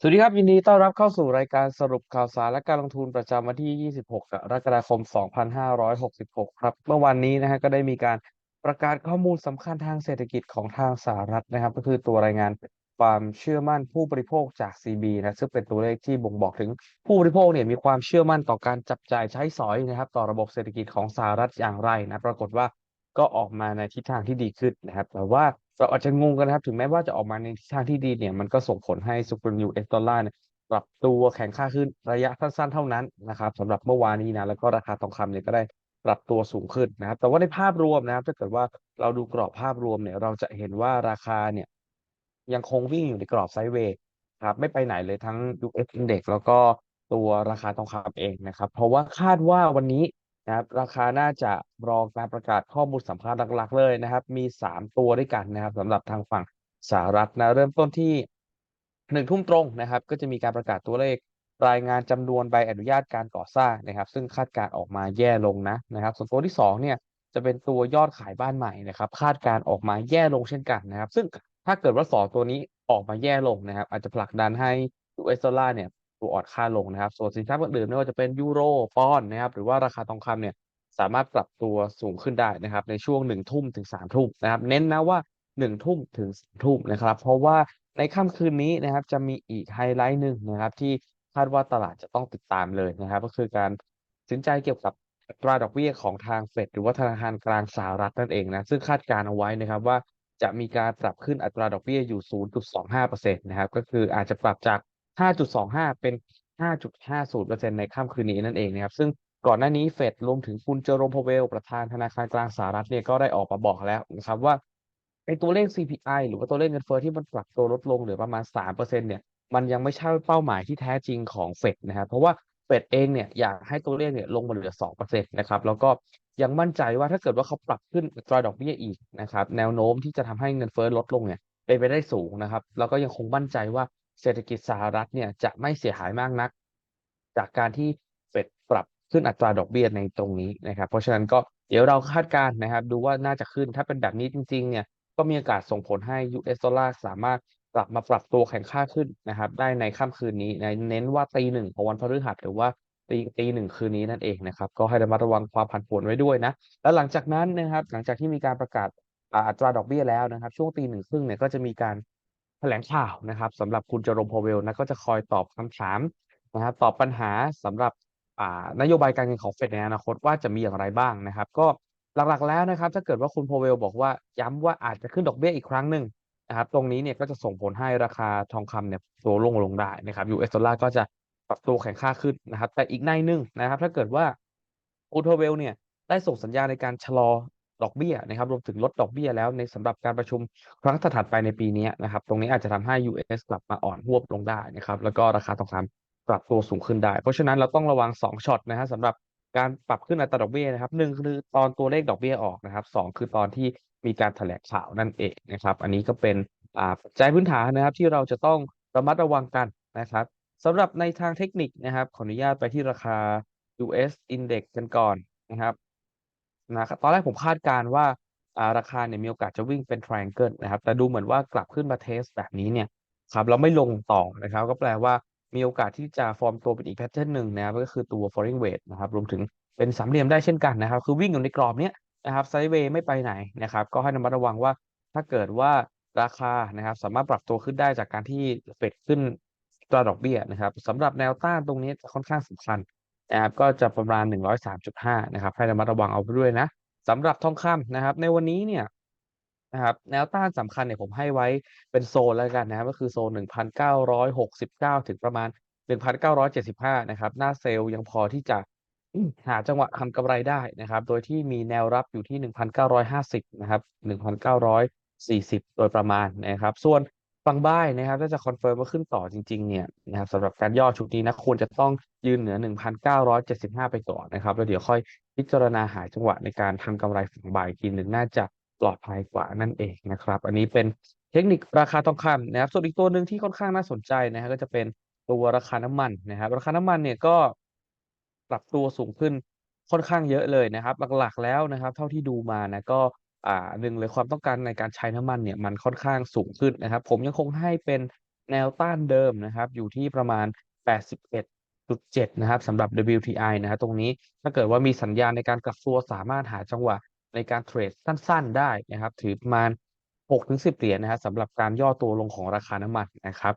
สวัสดีครับ ยินดีต้อนรับเข้าสู่รายการสรุปข่าวสารและการลงทุนประจำวันที่ 26 กรกฎาคม 2566 ครับ เมื่อวันนี้นะฮะก็ได้มีการประกาศข้อมูลสำคัญทางเศรษฐกิจของทางสหรัฐนะครับ ก็คือตัวรายงานความเชื่อมั่นผู้บริโภคจาก CB นะซึ่งเป็นตัวเลขที่บ่งบอกถึงผู้บริโภคเนี่ยมีความเชื่อมั่นต่อการจับจ่ายใช้สอยนะครับ ต่อระบบเศรษฐกิจของสหรัฐอย่างไรนะปรากฏว่าก็ออกมาในทิศทางที่ดีขึ้นนะครับแต่ว่า เราอาจจะงงกันนะครับ ถึงแม้ว่าจะออกมาในทิศทางที่ดีเนี่ย มันก็ส่งผลให้สุปร US ดอลลาร์เนี่ยปรับตัวแข็งค่าขึ้นระยะสั้นๆ เท่านั้นนะครับสำหรับเมื่อวานนี้นะแล้วก็ราคาทองคำเนี่ยก็ได้ปรับตัวสูงขึ้นนะครับ แต่ว่าในภาพรวมนะครับ ถ้าเกิดว่าเราดูกรอบภาพรวมเนี่ย เราจะเห็นว่าราคาเนี่ย ยังคงวิ่งอยู่ในกรอบไซด์เวย์ครับ ไม่ไปไหนเลยทั้ง US Index แล้วก็ตัวราคาทองคำเองนะครับ เพราะว่าคาดว่าวันนี้ นะครับ ราคาน่าจะรอการประกาศข้อมูลสำคัญหลักๆ เลยนะครับ มี 3 ตัวด้วยกันนะครับสำหรับทางฝั่งสหรัฐนะเริ่มต้นที่หนึ่งทุ่มตรงนะครับ ก็จะมีการประกาศตัวเลขรายงานจำนวนใบอนุญาตการก่อสร้างนะครับ ซึ่งคาดการออกมาแย่ลงนะนะครับ ส่วนตัวที่สองเนี่ยจะเป็นตัวยอดขายบ้านใหม่นะครับ คาดการออกมาแย่ลงเช่นกันนะครับ ซึ่งถ้าเกิดว่าสองตัวนี้ออกมาแย่ลงนะครับ อาจจะผลักดันให้ US ดอลลาร์เนี่ย ตัวอ่อนค่าลงนะครับ ส่วนสินทรัพย์อื่นๆไม่ว่าจะเป็นยูโรปอนนะครับ หรือว่าราคาทองคำเนี่ยสามารถปรับตัวสูงขึ้นได้นะครับ ในช่วงหนึ่งทุ่มถึงสามทุ่มนะครับ เน้นนะว่าหนึ่งทุ่มถึงสามทุ่มนะครับ เพราะว่าในค่ำคืนนี้นะครับ จะมีอีกไฮไลท์หนึ่งนะครับ ที่คาดว่าตลาดจะต้องติดตามเลยนะครับ ก็คือการตัดสินใจเกี่ยวกับอัตราดอกเบี้ยของทางเฟดหรือว่าธนาคารกลางสหรัฐนั่นเองนะซึ่งคาดการณ์เอาไว้นะครับว่าจะมีการปรับขึ้นอัตราดอกเบี้ยอยู่ 0.25%นะครับ ก็คืออาจจะปรับจาก 5.25 เป็น 5.50%ในค่ำคืนนี้นั่นเองนะครับ ซึ่งก่อนหน้านี้เฟดรวมถึงคุณเจอโรมพาเวล ประธานธนาคารกลางสหรัฐเนี่ยก็ได้ออกมาบอกแล้วนะครับว่าไอ้ตัวเลข CPI หรือว่าตัวเลขเงินเฟ้อที่มันปรับตัวลดลงเหลือประมาณ 3%เนี่ยมันยังไม่ใช่เป้าหมายที่แท้จริงของเฟดนะครับเพราะว่าเฟดเองเนี่ยอยากให้ตัวเลขเนี่ยลงมาเหลือ 2%นะครับแล้วก็ยังมั่นใจว่าถ้าเกิดว่าเขาปรับขึ้นอัตราดอกเบี้ยอีกนะครับแนวโน้มที่จะทำให้เงินเฟ้อลดลงเนี่ยเป็นไปได้สูงนะครับแล้วก็ยังคงมั่นใจว่า เศรษฐกิจสหรัฐเนี่ยจะไม่เสียหายมากนัก จากการที่เฟดปรับขึ้นอัตราดอกเบี้ยในตรงนี้นะครับ เพราะฉะนั้นก็เดี๋ยวเราคาดการณ์นะครับ ดูว่าน่าจะขึ้นถ้าเป็นแบบนี้จริงๆเนี่ยก็มีโอกาสส่งผลให้ US ดอลลาร์สามารถกลับมาปรับตัวแข็งค่าขึ้นนะครับ ได้ในค่ำคืนนี้นะเน้นว่าตีหนึ่งของวันพฤหัสหรือว่าตีตีหนึ่งคืนนี้นั่นเองนะครับก็ให้ระมัดระวังความผันผวนไว้ด้วยนะแล้วหลังจากนั้นนะครับหลังจากที่มีการประกาศอัตราดอกเบี้ยแล้วนะครับ ช่วงตีหนึ่งครึ่งเนี่ยก็จะมีการ แถลงข่าวนะครับสำหรับคุณเจอรมพาเวลนะก็จะคอยตอบคำถามนะครับตอบปัญหาสำหรับนโยบายการเงินของเฟดในอนาคตว่าจะมีอย่างไรบ้างนะครับ ก็หลักๆแล้วนะครับ ถ้าเกิดว่าคุณโพเวลบอกว่าย้ำว่าอาจจะขึ้นดอกเบี้ยอีกครั้งหนึ่งนะครับ ตรงนี้เนี่ยก็จะส่งผลให้ราคาทองคำเนี่ยตัวลงลงได้นะครับ US ดอลลาร์ก็จะปรับตัวแข็งค่าขึ้นนะครับ แต่อีกในหนึ่งนะครับ ถ้าเกิดว่าคุณโพเวลเนี่ยได้ส่งสัญญาณในการชะลอ ดอกเบี้ยนะครับรวมถึงลดดอกเบี้ยแล้วในสำหรับการประชุมครั้งถัดไปในปีนี้นะครับตรงนี้อาจจะทำให้ US กลับมาอ่อนหวบลงได้นะครับแล้วก็ราคาทองคำปรับตัวสูงขึ้นได้ เพราะฉะนั้นเราต้องระวัง 2ช็อตนะฮะสำหรับการปรับขึ้นอัตราดอกเบี้ยนะครับหนึ่งคือตอนตัวเลขดอกเบี้ยออกนะครับสองคือตอนที่มีการแถลงข่าวนั่นเองนะครับ อันนี้ก็เป็นปัจจัยพื้นฐานนะครับ ที่เราจะต้องระมัดระวังกันนะครับสำหรับในทางเทคนิคนะครับ ขออนุญาตไปที่ราคา US Index กันก่อนนะครับ นะครับตอนแรกผมคาดการ์ว่าราคาเนี่ยมีโอกาสจะวิ่งเป็น triangle นะครับ แต่ดูเหมือนว่ากลับขึ้นมาเทสแบบนี้เนี่ยครับแล้วไม่ลงต่อนะครับ ก็แปลว่ามีโอกาสที่จะฟอร์มตัวเป็นอีกแพทเทิร์นหนึ่งนะครับก็คือตัว falling wedge นะครับรวมถึงเป็นสามเหลี่ยมได้เช่นกันนะครับ คือวิ่งอยู่ในกรอบเนี้ยนะครับไซด์เวย์ไม่ไปไหนนะครับ ก็ให้ระมัดระวังว่าถ้าเกิดว่าราคานะครับ สามารถปรับตัวขึ้นได้จากการที่เฟดขึ้นอัตราดอกเบี้ยนะครับสำหรับแนวต้านตรงนี้จะค่อนข้างสำคัญ นะครับก็จะประมาณ 103.5 นะครับ ให้ระมัดระวังเอาไปด้วยนะสำหรับทองคำนะครับ ในวันนี้เนี่ยนะครับแนวต้านสำคัญเนี่ยผมให้ไว้เป็นโซนแล้วกันนะครับก็คือโซน 1,969 ถึงประมาณ 1,975 นะครับ หน้าเซลล์ยังพอที่จะหาจังหวะทำกำไรได้นะครับ โดยที่มีแนวรับอยู่ที่ 1,950 นะครับ 1,940 โดยประมาณนะครับ ส่วน ฝั่งบ้ายนะครับ ถ้าจะคอนเฟิร์มว่าขึ้นต่อจริง ๆ เนี่ยนะครับสำหรับการย่อชุดนี้นะควรจะต้องยืนเหนือ 1,975 ไปก่อนนะครับ แล้วเดี๋ยวค่อยพิจารณาหาจังหวะในการทำกำไรฝั่งบ่ายอีกทีหนึ่งน่าจะปลอดภัยกว่านั่นเองนะครับ อันนี้เป็นเทคนิคราคาทองคำนะครับ ส่วนอีกตัวหนึ่งที่ค่อนข้างน่าสนใจนะฮะก็จะเป็นตัวราคาน้ำมันนะครับ ราคาน้ำมันเนี่ยก็ปรับตัวสูงขึ้นค่อนข้างเยอะเลยนะครับ หลักๆแล้วนะครับ เท่าที่ดูมานะก็ อ่าหนึ่งเลยความต้องการในการใช้น้ำมันเนี่ยมันค่อนข้างสูงขึ้นนะครับ ผมยังคงให้เป็นแนวต้านเดิมนะครับ อยู่ที่ประมาณ 81.7 นะครับสำหรับ WTI นะครับตรงนี้ถ้าเกิดว่ามีสัญญาณในการกลับตัวสามารถหาจังหวะในการเทรดสั้นๆ ได้นะครับ ถือประมาณ 6-10 เหรียญนะครับสำหรับการย่อตัวลงของราคาน้ำมันนะครับ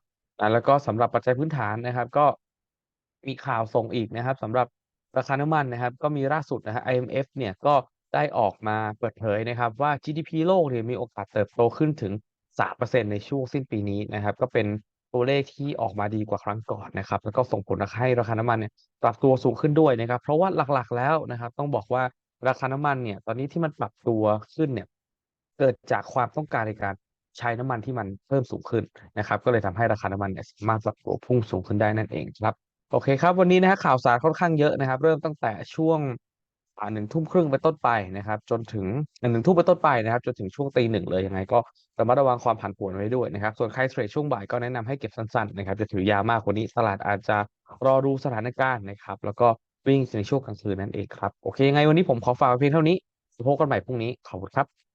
แล้วก็สำหรับปัจจัยพื้นฐานนะครับ ก็มีข่าวส่งอีกนะครับสำหรับราคาน้ำมันนะครับ ก็มีล่าสุดนะฮะ IMF เนี่ยก็ ได้ออกมาเปิดเผยนะครับว่า GDP โลกเนี่ยมีโอกาสเติบโตขึ้นถึง 3%ในช่วงสิ้นปีนี้นะครับ ก็เป็นตัวเลขที่ออกมาดีกว่าครั้งก่อนนะครับ แล้วก็ส่งผลให้ราคาน้ำมันเนี่ยปรับตัวสูงขึ้นด้วยนะครับ เพราะว่าหลักๆแล้วนะครับ ต้องบอกว่าราคาน้ำมันเนี่ย ตอนนี้ที่มันปรับตัวขึ้นเนี่ย เกิดจากความต้องการในการใช้น้ำมันที่มันเพิ่มสูงขึ้นนะครับ ก็เลยทำให้ราคาน้ำมันเนี่ยสามารถปรับตัวพุ่งสูงขึ้นได้นั่นเองครับ โอเคครับ วันนี้นะฮะข่าวสารค่อนข้างเยอะนะครับ เริ่มตั้งแต่ช่วง หนึ่งทุ่มครึ่งเป็นต้นไปนะครับ จนถึงหนึ่งทุ่มเป็นต้นไปนะครับ จนถึงช่วงตีหนึ่งเลยยังไงก็ระมัดระวังความผันผวนไว้ด้วยนะครับ ส่วนใครเทรดช่วงบ่ายก็แนะนำให้เก็บสั้นๆนะครับจะถือยาวมากกว่านี้ตลาดอาจจะรอดูสถานการณ์นะครับ แล้วก็วิ่งในช่วงกลางคืนนั่นเองครับโอเคยังไงวันนี้ผมขอฝากเพียงเท่านี้พบกันใหม่พรุ่งนี้ขอบคุณครับ